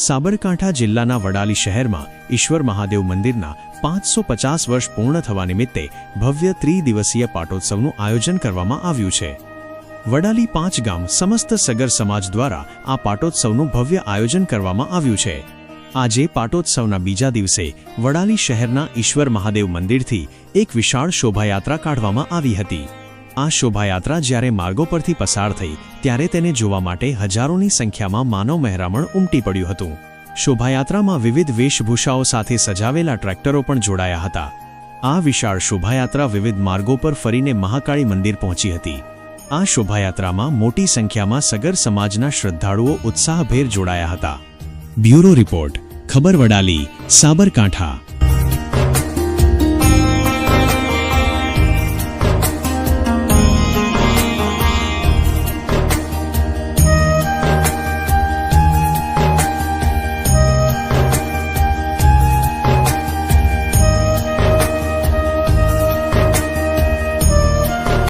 સાબરકાંઠા જિલ્લાના વડાલી શહેરમાં ઈશ્વર મહાદેવ મંદિરના પાંચસો પચાસ વર્ષ પૂર્ણ થવા નિમિત્તે ભવ્ય ત્રિદિવસીય પાટોત્સવનું આયોજન કરવામાં આવ્યું છે. વડાલી પાંચ ગામ સમસ્ત સગર સમાજ દ્વારા આ પાટોત્સવનું ભવ્ય આયોજન કરવામાં આવ્યું છે. આજે પાટોત્સવના બીજા દિવસે વડાલી શહેરના ઈશ્વર મહાદેવ મંદિરથી એક વિશાળ શોભાયાત્રા કાઢવામાં આવી હતી. આ શોભાયાત્રા જ્યારે માર્ગો પરથી પસાર થઈ, ત્યારે તેને જોવા માટે હજારોની સંખ્યામાં માનવ મહેરામણ ઉમટી પડ્યું હતું. શોભાયાત્રામાં વિવિધ વેશભૂષાઓ સાથે સજાવેલા ટ્રેક્ટરો પણ જોડાયા હતા. આ વિશાળ શોભાયાત્રા વિવિધ માર્ગો પર ફરીને મહાકાળી મંદિર પહોંચી હતી. આ શોભાયાત્રામાં મોટી સંખ્યામાં સગર સમાજના શ્રદ્ધાળુઓ ઉત્સાહભેર જોડાયા હતા. બ્યુરો રિપોર્ટ, ખબર વડાલી, સાબરકાંઠા.